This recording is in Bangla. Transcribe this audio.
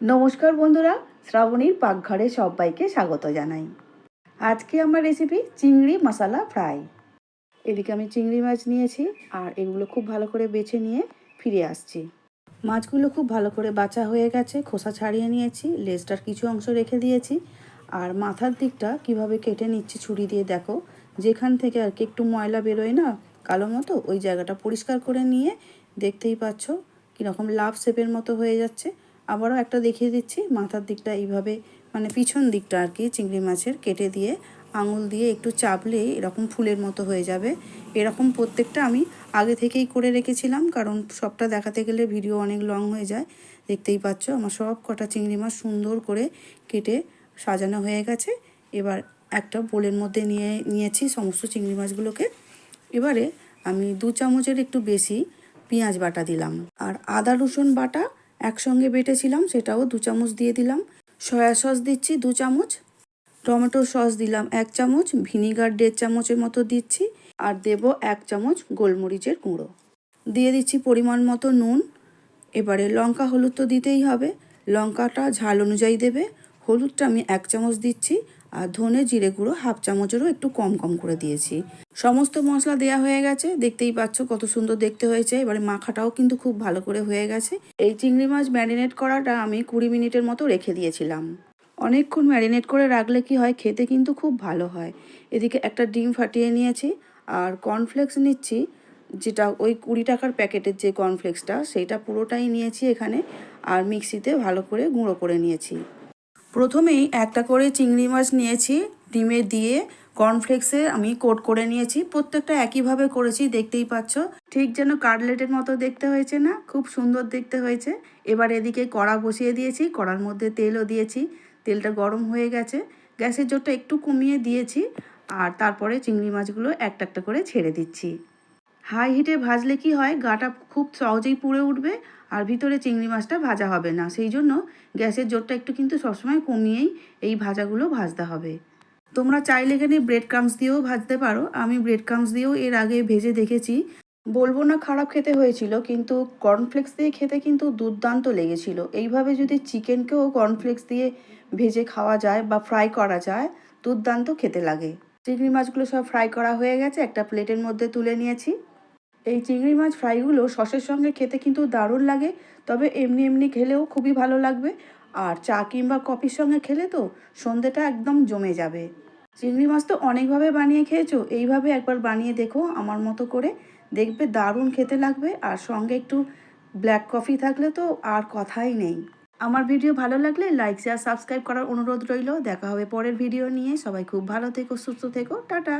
নমস্কার বন্ধুরা, শ্রাবণীর পাকঘরে সবাইকে স্বাগত জানাই। আজকে আমার রেসিপি চিংড়ি মশলা ফ্রাই এদিকে আমি চিংড়ি মাছ নিয়েছি আর এগুলো খুব ভালো করে বেছে নিয়ে ফিরে আসছি। মাছগুলো খুব ভালো করে বাছা হয়ে গেছে, খোসা ছাড়িয়ে নিয়েছি, লেজটার কিছু অংশ রেখে দিয়েছি। আর মাথার দিকটা কীভাবে কেটে নিচ্ছি ছুরি দিয়ে দেখো। যেখান থেকে আর কি একটু ময়লা বেরোয় না, কালো মতো, ওই জায়গাটা পরিষ্কার করে নিয়ে দেখতেই পাচ্ছ কীরকম লাভ শেপের মতো হয়ে যাচ্ছে। আবারও একটা দেখিয়ে দিচ্ছি, মাথার দিকটা এইভাবে মানে পিছন দিকটা আর কি, চিংড়ি মাছের কেটে দিয়ে আঙুল দিয়ে একটু চাপলে এরকম ফুলের মতো হয়ে যাবে। এরকম প্রত্যেকটা আমি আগে থেকেই করে রেখেছিলাম, কারণ সবটা দেখাতে গেলে ভিডিও অনেক লং হয়ে যায়। দেখতেই পাচ্ছ, আমার সব কটা চিংড়ি মাছ সুন্দর করে কেটে সাজানো হয়ে গেছে। এবার একটা বোলের মধ্যে নিয়ে, নিয়েছি সমস্ত চিংড়ি মাছগুলোকে। এবারে আমি দু চামচের একটু বেশি পেঁয়াজ বাটা দিলাম। আর আদা রসুন বাটা একসঙ্গে বেটেছিলাম, সেটাও দু চামচ দিয়ে দিলাম। সয়া সস দিচ্ছি দু চামচ। টমেটো সস দিলাম এক চামচ। ভিনিগার দেড় চামচের মতো দিচ্ছি। আর দেব এক চামচ গোলমরিচের গুঁড়ো। দিয়ে দিচ্ছি পরিমাণ মতো নুন। এবারে লঙ্কা হলুদ তো দিতেই হবে। লঙ্কাটা ঝাল অনুযায়ী দেবে। হলুদটা আমি এক চামচ দিচ্ছি। আর ধনে জিরে গুঁড়ো হাফ চামচেরও একটু কম কম করে দিয়েছি। সমস্ত মশলা দেয়া হয়ে গেছে। দেখতেই পাচ্ছ কত সুন্দর দেখতে হয়েছে। এবারে মাখাটাও কিন্তু খুব ভালো করে হয়ে গেছে। এই চিংড়ি মাছ ম্যারিনেট করাটা আমি কুড়ি মিনিটের মতো রেখে দিয়েছিলাম। অনেকক্ষণ ম্যারিনেট করে রাখলে কি হয়, খেতে কিন্তু খুব ভালো হয়। এদিকে একটা ডিম ফাটিয়ে নিয়েছি আর কর্নফ্লেক্স নিচ্ছি, যেটা ওই কুড়ি টাকার প্যাকেটের যে কর্নফ্লেক্সটা, সেইটা পুরোটাই নিয়েছি এখানে। আর মিক্সিতে ভালো করে গুঁড়ো করে নিয়েছি। প্রথমেই একটা করে চিংড়ি মাছ নিয়েছি, ডিমে দিয়ে কর্নফ্লেক্সে আমি কোট করে নিয়েছি। প্রত্যেকটা একইভাবে করেছি, দেখতেই পাচ্ছ। ঠিক যেন কাটলেটের মতো দেখতে হয়েছে না? খুব সুন্দর দেখতে হয়েছে। এবার এদিকে কড়া বসিয়ে দিয়েছি, কড়ার মধ্যে তেলও দিয়েছি। তেলটা গরম হয়ে গেছে। গ্যাসের জোরটা একটু কমিয়ে দিয়েছি আর তারপরে চিংড়ি মাছগুলো একটা একটা করে ছেড়ে দিচ্ছি। হাই হিটে ভাজলে কি হয়? গাটা খুব সহজেই পুড়ে উঠবে আর ভিতরে চিংড়ি মাছটা ভাজা হবে না। সেই জন্য গ্যাসের জোরটা একটু কিন্তু সবসময় কমিয়েই এই ভাজাগুলো ভাজতে হবে। তোমরা চাইলে এখানে ব্রেড ক্রামস দিয়েও ভাজতে পারো। আমি ব্রেড ক্রামস দিয়েও এর আগে ভেজে দেখেছি। বলব না খারাপ খেতে হয়েছিল, কিন্তু কর্নফ্লেক্স দিয়ে খেতে কিন্তু দুর্দান্ত লেগেছিল। এইভাবে যদি চিকেনকেও কর্নফ্লেক্স দিয়ে ভেজে খাওয়া যায় বা ফ্রাই করা যায়, দুর্দান্ত খেতে লাগে। চিংড়ি মাছগুলো সব ফ্রাই করা হয়ে গেছে, একটা প্লেটের মধ্যে তুলে নিয়েছি। এই চিংড়ি মাছ ফ্রাইগুলো সসের সঙ্গে খেতে কিন্তু দারুণ লাগে, তবে এমনি এমনি খেলেও খুবই ভালো লাগবে। আর চা কিংবা কফির সঙ্গে খেলে তো সন্ধেটা একদম জমে যাবে। চিংড়ি মাছ তো অনেকভাবে বানিয়ে খেয়েছো, এইভাবে একবার বানিয়ে দেখো আমার মতো করে। দেখবে দারুণ খেতে লাগবে, আর সঙ্গে একটু ব্ল্যাক কফি থাকলে তো আর কথাই নেই। আমার ভিডিও ভালো লাগলে লাইক, শেয়ার, সাবস্ক্রাইব করার অনুরোধ রইল। দেখা হবে পরের ভিডিও নিয়ে। সবাই খুব ভালো থেকো, সুস্থ থেকো, টাটা।